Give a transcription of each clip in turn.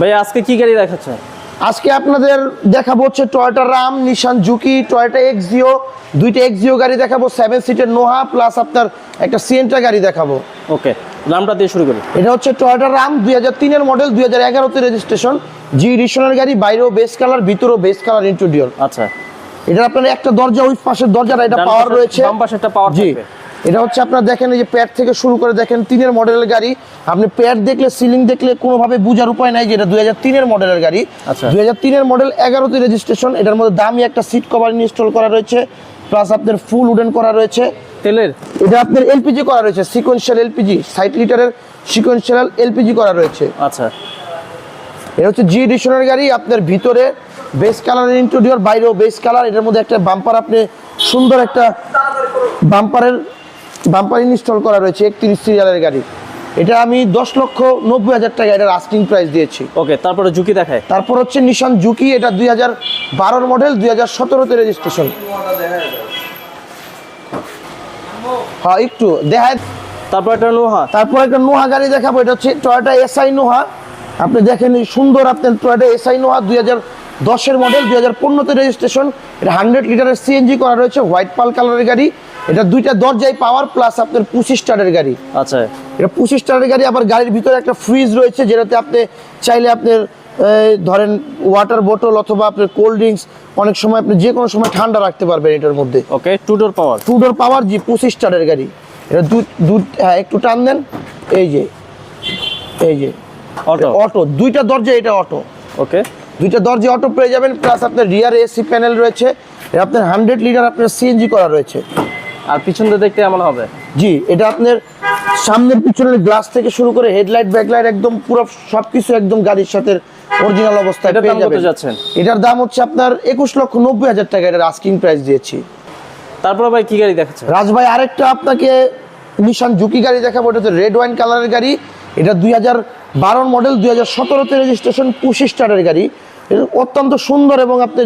ভাই আজকে কি গাড়ি দেখাচ্ছেন? আজকে আপনাদের দেখাবো হচ্ছে টয়োটা রাম নিশান জুকি টয়োটা এক্সিও দুইটা এক্সিও গাড়ি দেখাবো সেভেন সিটের নোহা প্লাস আপনার একটা সিএনটা গাড়ি দেখাবো। ওকে নামটা দিয়ে শুরু করি। এটা হচ্ছে টয়োটা রাম দুই হাজার তিনের মডেল দুই হাজার এগারোতে রেজিস্ট্রেশন জি এডিশনের গাড়ি বাইরেও বেস কালার ভিতরেও বেস কালার ইন্টেরিয়র আচ্ছা। এটা আপনার একটা দরজা ওই পাশের দরজাটা এটা পাওয়ার রয়েছে। বাম পাশে একটা power জি। এটা হচ্ছে আপনার দেখেন এই যে প্যাড থেকে শুরু করে দেখেন তিনের মডেলের গাড়ি। আপনি প্যাড দেখলে সিলিং দেখলে কোনোভাবে বোঝার উপায় নাই যে এটা দুই হাজার তিনের মডেলের গাড়ি। আচ্ছা। দুই হাজার তিনের মডেল এগারোতে রেজিস্ট্রেশন এটার মধ্যে দামি একটা সিট কভার ইনস্টল করা রয়েছে প্লাস আপনার ফুল উডেন করা রয়েছে। তেলের? এটা আপনার এলপিজি করা রয়েছে সিকোয়েন্সিয়াল এলপিজি ষাট লিটারের সিকোয়েন্সিয়াল এলপিজি করা রয়েছে। আচ্ছা। এটা হচ্ছে জি এডিশনের গাড়ি আপনার ভিতরে বেস কালারের ইন্টেরিয়র বাইরেও বেস কালার এটার মধ্যে একটা বাম্পার আপনি সুন্দর একটা বাম্পারের বাম্পার ইনস্টল করা রয়েছে একত্রিশ সিরিয়ালের গাড়ি। এটা আমি দশ লক্ষ নব্বই হাজার টাকা এটা আস্কিং প্রাইস দিয়েছি। ওকে তারপরে ঝুঁকি দেখায়। তারপর হচ্ছে নিশান জুকি এটা দুই হাজার বারোর মডেল দুই হাজার সতেরোতে রেজিস্ট্রেশন হ্যাঁ একটু দেখায়। তারপর একটা নোহা তারপর একটা নোহা গাড়ি দেখাবো এটা হচ্ছে টয়োটা এসআই নোহা। আপনি দেখেন এই সুন্দর আপনার টয়োটা এসআই নোহা দুই হাজার দশের মডেল দুই হাজার পনেরোতে রেজিস্ট্রেশন এটা হান্ড্রেড লিটারের সিএনজি করা রয়েছে হোয়াইট পাল কালারের গাড়ি। এটা দুইটা দরজায় পাওয়ার প্লাস আপনার পঁচিশ স্টারের গাড়ি। আচ্ছা। এটা পঁচিশ স্টারের গাড়ি আবার গাড়ির ভিতরে একটা ফ্রিজ রয়েছে যেটাতে আপনি চাইলে আপনার ধরেন ওয়াটার বোতল অথবা আপনার কোল্ড ড্রিঙ্কস অনেক সময় আপনি যে কোনো সময় ঠান্ডা রাখতে পারবেন এটার মধ্যে। Okay two door power two door power জি পঁচিশ স্টারের গাড়ি। এটা দু দু হ্যাঁ একটু টান দেন। এই যে এই যে। অটো অটো দুইটা দরজা এটা অটো ওকে। দুইটা দরজা অটো পেয়ে যাবেন প্লাস আপনার রিয়ার এসি প্যানেল রয়েছে। এটা আপনার হান্ড্রেড লিটার আপনার সিএনজি করা রয়েছে। আর পিছন দিয়ে দেখতে এমন হবে। জি এটা আপনার সামনের পিছনের গ্লাস থেকে শুরু করে হেডলাইট ব্যাকলাইট একদম পুরো সবকিছু একদম গাড়ির সাথে অরিজিনাল অবস্থায় পেয়ে যাবেন? এটার দাম হচ্ছে আপনার একুশ লক্ষ নব্বই হাজার টাকা এটার আস্কিং প্রাইস দিয়েছি। তারপর ভাই কি গাড়ি দেখাচ্ছে রাজ ভাই আরেকটা আপনাকে নিশান জুকি গাড়ি দেখাবো এটা হচ্ছে রেড ওয়াইন কালারের গাড়ি। এটা দুই হাজার বারোর মডেল দুই হাজার সতেরোতে রেজিস্ট্রেশন পঁচিশ স্টারের গাড়ি। এটা অত্যন্ত সুন্দর এবং আপনি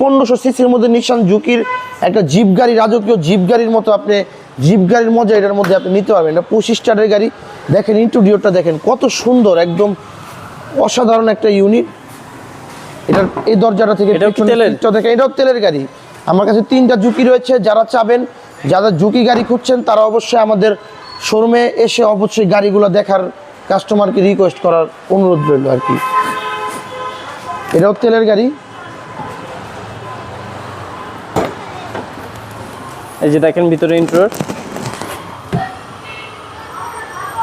পনেরোশো সিসির মধ্যে নিশান ঝুঁকির একটা জিপ গাড়ি রাজকীয় জিপ গাড়ির মতো আপনি জিপ গাড়ির মজা এটার মধ্যে আপনি নিতে পারবেন। এটা পঁচিশ স্টারের গাড়ি। দেখেন ইন্টুডিওটা দেখেন কত সুন্দর একদম অসাধারণ একটা ইউনিট এটার এই দরজাটা থেকে দেখেন এটাও তেলের গাড়ি। আমার কাছে তিনটা ঝুঁকি রয়েছে যারা চাবেন যারা ঝুঁকি গাড়ি খুঁজছেন তারা অবশ্যই আমাদের শোরুমে এসে অবশ্যই গাড়িগুলো দেখার কাস্টমারকে রিকোয়েস্ট করার অনুরোধ রইল আর কি। এটাও তেলের গাড়ি। এই যে দেখেন ভিতরে ইন্টার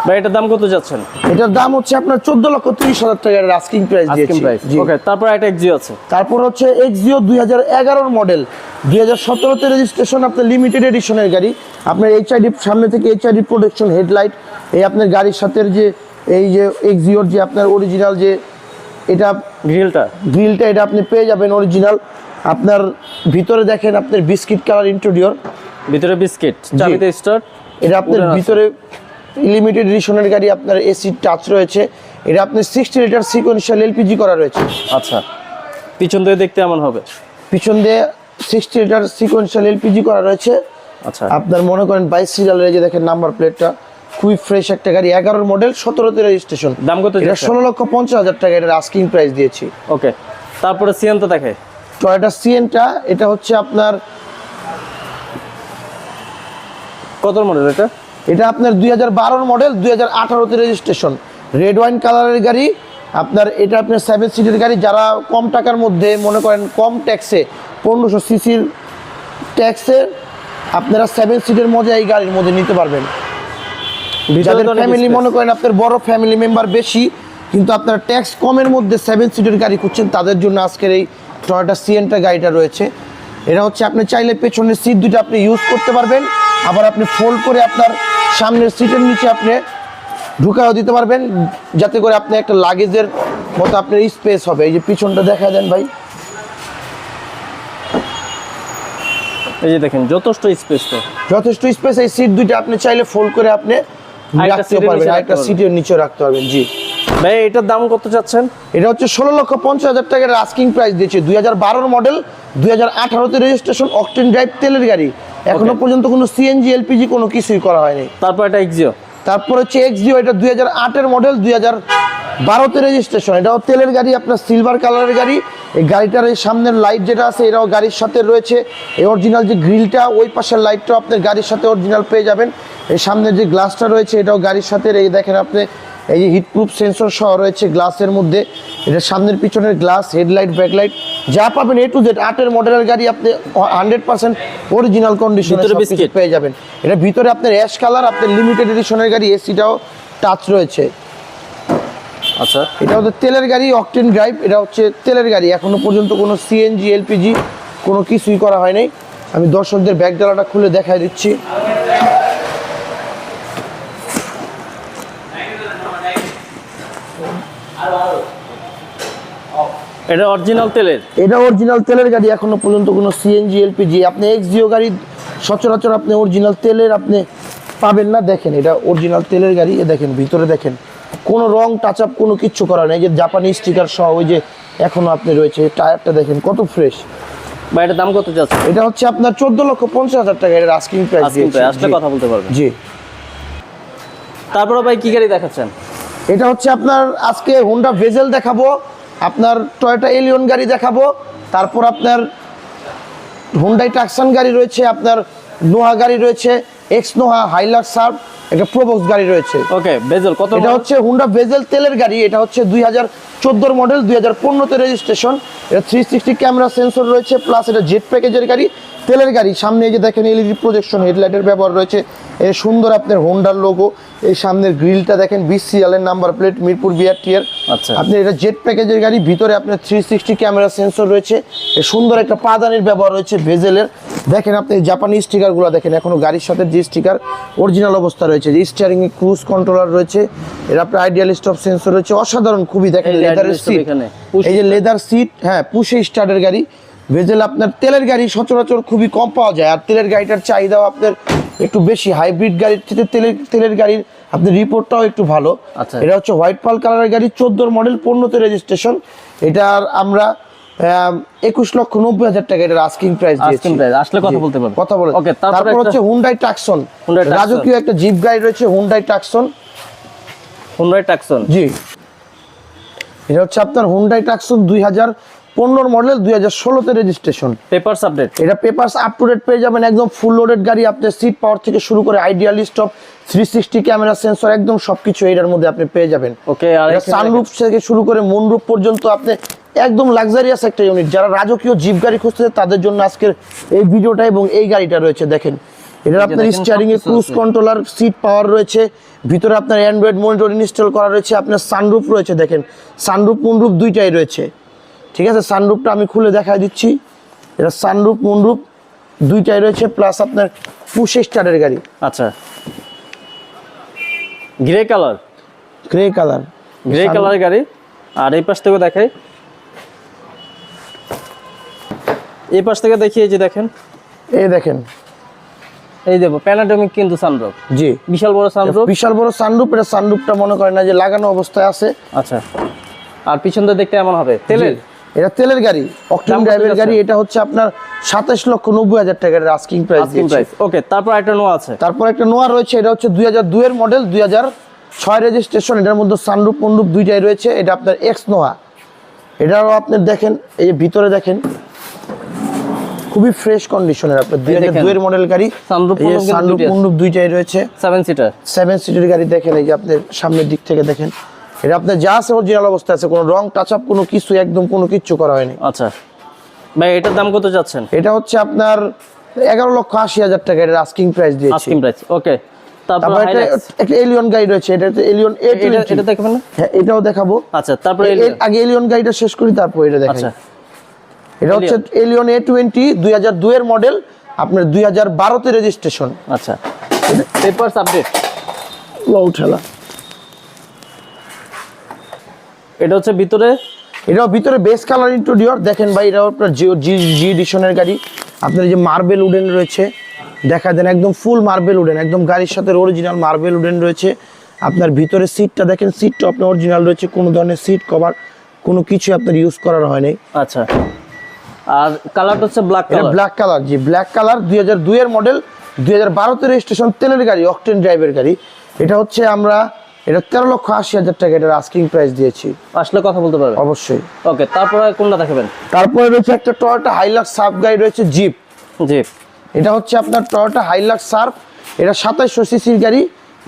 ভাই এটার দাম কত যাচ্ছেন? এটার দাম হচ্ছে আপনার চোদ্দ লক্ষ তিরিশ হাজার টাকার asking price asking price. Okay তারপর একটা এক্সিও আছে। তারপর হচ্ছে এক্সিও দুই হাজার এগারোর মডেল দুই হাজার সতেরোতে রেজিস্ট্রেশন আপনার লিমিটেড এডিশনের গাড়ি। আপনার এইচআইডি সামনে থেকে এইচআইডি প্রোটেকশন হেডলাইট এই আপনার গাড়ির সাথে যে এই যে এক্সিওর যে আপনার অরিজিনাল যে এটা গ্রিলটা গ্রিলটা এটা আপনি পেয়ে যাবেন অরিজিনাল আপনার ভিতরে দেখেন আপনার বিস্কিট কালার ইন্টেরিয়র ভিতরে বিস্কিট চাবিতে স্টার্ট এটা আপনার ভিতরে লিমিটেড এডিশনের গাড়ি আপনার এসি টাচ রয়েছে। এটা আপনার সিক্সটি লিটার সিকোয়েন্সিয়াল এলপিজি করা রয়েছে। আচ্ছা পিছন দিয়ে দেখতে এমন হবে। পিছন দিয়ে সিক্সটি লিটার সিকোয়েন্সিয়াল এলপিজি করা রয়েছে। আচ্ছা। আপনার মনে করেন বাইশ সিরিয়ালের যে দেখেন নাম্বার প্লেটটা খুবই ফ্রেশ একটা গাড়ি এগারোর মডেল সতেরোতে রেজিস্ট্রেশন দাম কত এটা ষোলো লক্ষ পঞ্চাশ হাজার টাকা এটার আস্কিং প্রাইস দিয়েছি। ওকে তারপরে সিয়ান্ত দেখে। টয়োটা সিএনটা এটা হচ্ছে আপনার কত মডেল এটা? এটা আপনার দুই হাজার বারোর মডেল দুই হাজার আঠারোতে রেজিস্ট্রেশন রেড ওয়াইন কালারের গাড়ি আপনার এটা আপনার সেভেন সিটের গাড়ি যারা কম টাকার মধ্যে মনে করেন কম ট্যাক্সে পনেরোশো সিসির ট্যাক্সে আপনারা সেভেন সিটের মজা এই গাড়ির মধ্যে নিতে পারবেন। যাদের ফ্যামিলি মনে করেন আপনার বড় ফ্যামিলি মেম্বার বেশি কিন্তু আপনার ট্যাক্স কমের মধ্যে সেভেন সিটের গাড়ি খুঁজছেন তাদের জন্য আজকের এই টয়োটা সিএনটা গাড়িটা রয়েছে। এটা হচ্ছে আপনি চাইলে পেছনের সিট দুটো আপনি ইউজ করতে পারবেন আবার আপনি ফোল্ড করে আপনার সামনের সিটের নিচে আপনি ঢুকাও দিতে পারবেন যাতে করে আপনি একটা লাগেজের মতো আপনার স্পেস হবে। এই যে পিছনটা দেখা দেন ভাই। এই যে দেখেন যথেষ্ট স্পেস তো। যথেষ্ট স্পেস এই সিট দুটো আপনি চাইলে ফোল্ড করে আপনি রাখতে পারবেন নিচে সিটের নিচে রাখতে পারবেন জি। ভাই এটার দাম কত চাচ্ছেন? এটা হচ্ছে ষোলো লক্ষ পঞ্চাশ হাজার টাকার আস্কিং প্রাইস দিয়েছে। দুই হাজার বারোর মডেল দুই হাজার আঠারোতে রেজিস্ট্রেশন অকটেন ড্রাইভ তেলের গাড়ি। এখনও পর্যন্ত কোনো সিএনজি এলপিজি কোনো কিছুই করা হয়নি। তারপর এক্সিও তারপর হচ্ছে এটা দুই হাজার আটের মডেল দুই হাজার বারোতে রেজিস্ট্রেশন এটাও তেলের গাড়ি আপনার সিলভার কালারের গাড়ি। এই গাড়িটার এই সামনের লাইট যেটা আছে এটাও গাড়ির সাথে রয়েছে। এই অরিজিনাল যে গ্রিলটা ওই পাশের লাইটটাও আপনার গাড়ির সাথে অরিজিনাল পেয়ে যাবেন। এই সামনের যে গ্লাসটা রয়েছে এটাও গাড়ির সাথে। এই দেখেন আপনি এই যে হিটপ্রুফ সেন্সর সহ রয়েছে গ্লাসের মধ্যে। এটা সামনের পিছনের গ্লাস হেডলাইট ব্যাকলাইট যা পাবেন এ টু জেড আটের মডেলের গাড়ি আপনি হান্ড্রেড পার্সেন্ট অরিজিনাল কন্ডিশনে পেয়ে যাবেন। এটা ভিতরে আপনার অ্যাশ কালার আপনার লিমিটেড এডিশনের গাড়ি এসিটাও টাচ রয়েছে। আচ্ছা। এটা হচ্ছে তেলের গাড়ি অকটেন ড্রাইভ এটা হচ্ছে তেলের গাড়ি। এখনও পর্যন্ত কোনো সিএনজি এলপিজি কোনো কিছুই করা হয় নাই। আমি দর্শকদের ব্যাগ ডালাটা খুলে দেখাই দিচ্ছি। এটা অরিজিনাল তেলের? এটা অরিজিনাল তেলের গাড়ি এখনও পর্যন্ত কোনো সিএনজি এলপিজি আপনি এক্স জিও গাড়ি সচরাচর আপনি অরিজিনাল তেলের আপনি পাবেন না দেখেন। এটা অরিজিনাল তেলের গাড়ি দেখেন ভিতরে দেখেন। কোনো রং টাচ আপ কোনো কিচ্ছু করা নেই। যে জাপানি স্টিকার সহ ওই যে এখনও আপনি রয়েছে টায়ারটা দেখেন কত ফ্রেশ বা এটার দাম কত যাচ্ছে? এটা হচ্ছে আপনার চোদ্দ লক্ষ পঞ্চাশ হাজার টাকা এর আস্কিং প্রাইস আসলে কথা বলতে পারবেন। জি। তারপরে ভাই কি গাড়ি দেখাচ্ছেন? এটা হচ্ছে আপনার আজকে হোন্ডা ভেজেল দেখাবো আপনার টয়োটা এলিয়ন গাড়ি দেখাবো তারপর আপনার হুন্ডাই টাকসান গাড়ি রয়েছে আপনার নোহা গাড়ি রয়েছে এক্স নোহা হাইলার সার্ভ একটা প্রবক্স গাড়ি রয়েছে। ওকে বেজেল কত এটা হচ্ছে হুন্ডা ভেজেল তেলের গাড়ি এটা হচ্ছে দুই হাজার চোদ্দোর মডেল দুই হাজার পনেরোতে রেজিস্ট্রেশন এটা থ্রি সিক্সটি ক্যামেরা সেন্সর রয়েছে প্লাস এটা জেট প্যাকেজের গাড়ি। তেলের গাড়ি। সামনে এই যে দেখেন এলইডি প্রজেকশন হেডলাইটের ব্যবহার রয়েছে। এই সুন্দর আপনার হোন্ডার লোগো এই সামনের গ্রিলটা দেখেন বিশ সিরিয়ালের নাম্বার প্লেট মিরপুর বিআরটিএর আচ্ছা। আপনি এটা জেট প্যাকেজের গাড়ি ভিতরে আপনার থ্রি সিক্সটি ক্যামেরা সেন্সর রয়েছে। এই সুন্দর একটা পাদানির ব্যবহার রয়েছে ভেজেলের দেখেন আপনি জাপানি স্টিকারগুলো দেখেন এখনও গাড়ির সাথে যে স্টিকার অরিজিনাল অবস্থা রয়েছে। যে স্টিয়ারিং এ ক্রুজ কন্ট্রোলার রয়েছে এর আপনার আইডিয়াল স্টপ সেন্সর রয়েছে। অসাধারণ খুবই দেখেন লেদারের সিট এই যে লেদার সিট হ্যাঁ পুষে স্টার্টের গাড়ি। ভেজেল আপনার তেলের গাড়ি সচরাচর খুবই কম পাওয়া যায়। আর তেলের গাড়িটার চাহিদাও আপনার একটু বেশি। হাইব্রিড গাড়ির থেকে তেলের তেলের গাড়ির আপনার রিপোর্টটাও একটু ভালো। আচ্ছা। এটা হচ্ছে হোয়াইট পাল কালারের গাড়ি চোদ্দোর মডেল পণ্যতে রেজিস্ট্রেশন এটার আমরা একুশ লক্ষ নব্বই হাজার টাকা এটার আস্কিং প্রাইস আসলে কথা বলতে পারব। কথা বলে Okay, তারপরে হচ্ছে হুন্ডাই টাকসন। রাজকীয় একটা জিপ গাড়ি রয়েছে Hyundai Tucson Hyundai Tucson G. এটা হচ্ছে আপনার হুন্ডাই টাকসন দুই হাজার পনেরোর মডেল দুই হাজার ষোলোতে রেজিস্ট্রেশন পেপারস আপডেট এটা পেপারস আপ টু ডেট পেয়ে যাবেন একদম ফুল লোডেড গাড়ি আপনার সিট পাওয়ার থেকে শুরু করে ideal stop three sixty camera sensor একদম সবকিছু এটার মধ্যে আপনি পেয়ে যাবেন। ওকে আর সানরুফ থেকে শুরু করে মনরূপ পর্যন্ত আপনি একদম লাক্সারিয়াস একটা ইউনিট যারা রাজকীয় জিপ গাড়ি খুঁজতেছে তাদের জন্য আজকের এই ভিডিওটা এবং এই গাড়িটা রয়েছে দেখেন। এটা আপনার স্টিয়ারিং এ ক্রুজ কন্ট্রোলার সিট পাওয়ার রয়েছে ভিতরে আপনার অ্যান্ড্রয়েড মনিটর ইনস্টল করা রয়েছে আপনার সানরুফ রয়েছে দেখেন। সানরুফ মনরুফ দুইটাই রয়েছে। ঠিক আছে সানরুফটা আমি খুলে দেখাই দিচ্ছি। এটা সানরুফ মনরুফ দুইটাই রয়েছে প্লাস আপনার পুশে স্টারের গাড়ি। আচ্ছা। Grey colour grey colour grey কালারের গাড়ি। আর এই পাশ থেকে দেখাই। এই পাশ থেকে দেখিয়ে যে দেখেন। এই দেখেন। এই দেখো প্যানাডমিক কিন্তু সানরুফ জি। বিশাল বড় সানরুফ বিশাল বড় সানরুফ এটা সানরুফটা মনে করেন না যে লাগানো অবস্থায় আছে। আচ্ছা। আর পিছন দিয়ে দেখতে এমন হবে। তেলের। এটা তেলের গাড়ি অকটেন ড্রাইভের গাড়ি এটা হচ্ছে আপনার সাতাশ লক্ষ নব্বই হাজার টাকার আস্কিং প্রাইস ওকে তারপর একটা নোয়া আছে। তারপর একটা নোয়া রয়েছে এটা হচ্ছে দুই হাজার দুইয়ের মডেল দুই হাজার ছয় রেজিস্ট্রেশন এটার মধ্যে সানরুপ মন্ডুপ দুইটাই রয়েছে এটা আপনার এক্স নোয়া এটারও আপনি দেখেন এই যে ভিতরে দেখেন খুবই ফ্রেশ কন্ডিশনের আপনার দুই হাজার। দুইয়ের মডেল গাড়ি সানরুপ দুইটাই দুইটাই রয়েছে। সেভেন সিটার সেভেন সিটের গাড়ি দেখেন এই যে আপনার সামনের দিক থেকে দেখেন এটা আপনার যা আছে অরিজিনাল অবস্থা আছে কোনো রং টাচ আপ কোনো কিছু একদম কোনো কিচ্ছু করা হয়নি। আচ্ছা। ভাই এটার দাম কত যাচ্ছেন? এটা হচ্ছে আপনার এগারো লক্ষ আশি হাজার টাকা এটা আস্কিং প্রাইস দিয়েছি। আস্কিং প্রাইস ওকে তারপর একটা এলিয়ন গাড়ি রয়েছে এটা এলিয়ন এ এটা এটা দেখবেন না? হ্যাঁ এটাও দেখাবো। আচ্ছা তারপর আগে এলিয়ন শেষ করি তারপর এটা আচ্ছা। এটা হচ্ছে এলিয়ন এ টোয়েন্টি দুই হাজার দুইয়ের মডেল আপনার দুই হাজার বারোতে রেজিস্ট্রেশন আচ্ছা। পেপারস আপডেট ঠেলা। এটা হচ্ছে ভিতরে? এটাও ভিতরে বেস কালার ইন্টুডিওর দেখেন ভাই এটাও আপনার জিও জি জি এডিশনের গাড়ি। আপনার যে মার্বেল উডেন রয়েছে দেখা দেন একদম ফুল মার্বেল উডেন একদম গাড়ির সাথে অরিজিনাল মার্বেল উডেন রয়েছে। আপনার ভিতরে সিটটা দেখেন সিটটা আপনার অরিজিনাল রয়েছে কোনো ধরনের সিট কভার কোনো কিছু আপনার ইউজ করার হয় নাই। আচ্ছা। আর কালারটা হচ্ছে ব্ল্যাক কালার ব্ল্যাক কালার জি ব্ল্যাক কালার দুই হাজার দুইয়ের মডেল দুই হাজার বারোতে রেজিস্ট্রেশন তেলের গাড়ি অকটেন ড্রাইভের গাড়ি। এটা হচ্ছে আমরা এটা তেরো লক্ষ আশি হাজার টাকা এটার আস্কিং প্রাইস দিয়েছি। আসলে কথা বলতে পারবেন? অবশ্যই। ওকে তারপরে কোনটা দেখাবেন? তারপরে রয়েছে একটা টয়টা হাইলাক সার্ফ গাড়ি রয়েছে জিপ জিপ এটা হচ্ছে আপনার টয়টা হাইলাক সার্ফ এটা সাতাইশশো সিসির গাড়ি।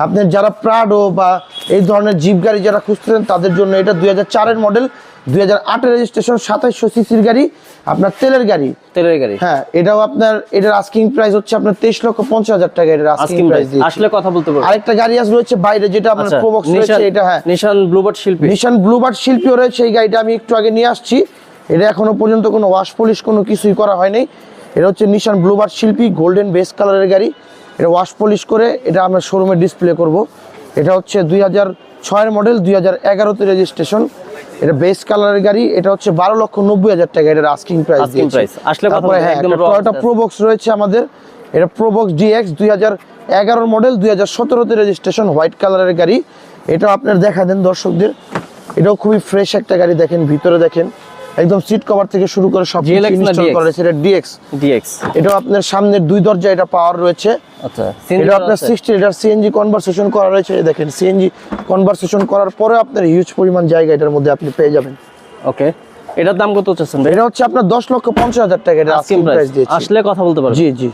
আপনার যারা প্রাডো বা এই ধরনের জিপ গাড়ি যারা খুঁজতেছেন তাদের জন্য এটা দুই হাজার চারের মডেল দুই হাজার আটের রেজিস্ট্রেশন সাতাইশশো সিসির গাড়ি আপনার তেলের গাড়ি। তেলের গাড়ি। হ্যাঁ এটাও আপনার এটার আস্কিং প্রাইস হচ্ছে আপনার তেইশ লক্ষ পঞ্চাশ হাজার টাকা এটার আস্কিং প্রাইস আসলে কথা বলতে পারবেন আরেকটা গাড়ি আছে রয়েছে বাইরে যেটা আপনার আচ্ছা প্রোবক্স রয়েছে এটা হ্যাঁ। নিশান ব্লুবার্ড শিল্পী। নিশান ব্লুবার্ড শিল্পীও রয়েছে এই গাড়িটা আমি একটু আগে নিয়ে আসছি। এটা এখনও পর্যন্ত কোনো ওয়াশ পলিশ কোনো কিছুই করা হয়নি। এটা হচ্ছে Nissan Bluebird Sylphy golden base কালারের গাড়ি। এটা ওয়াশ পলিশ করে এটা আমরা শোরুমে ডিসপ্লে করব। এটা হচ্ছে দুই হাজার ছয়ের মডেল দুই হাজার এগারোতে রেজিস্ট্রেশন এটা বেস কালারের গাড়ি এটা হচ্ছে বারো লক্ষ নব্বই হাজার টাকা এটা আস্কিং প্রাইস আসলে কথা তারপরে হ্যাঁ টয়োটা প্রোবক্স রয়েছে আমাদের। এটা প্রোবক্স ডিএক্স দুই হাজার এগারোর মডেল দুই হাজার সতেরোতে রেজিস্ট্রেশন হোয়াইট কালারের গাড়ি। এটা আপনার দেখা দেন দর্শকদের। এটাও খুবই ফ্রেশ একটা গাড়ি দেখেন ভিতরে দেখেন। একদম সিট কভার থেকে শুরু করে সব ইনস্টল করা রয়েছে এটা ডিএক্স ডিএক্স এটা আপনার সামনের দুই দরজা এটা পাওয়ার রয়েছে। আচ্ছা এটা আপনার সিক্সটি লিটার সিএনজি কনভারসেশন করা রয়েছে দেখেন সিএনজি কনভারসেশন করার পরে আপনার হিউজ পরিমাণ জায়গা এটার মধ্যে আপনি পেয়ে যাবেন। ওকে এটার দাম কত চাচ্ছেন ভাই? এটা হচ্ছে আপনার দশ লক্ষ পঞ্চাশ হাজার টাকা এটা আস্কিং প্রাইস প্রাইস দিয়েছি। আসলে কথা বলতে পারবেন? জি জি।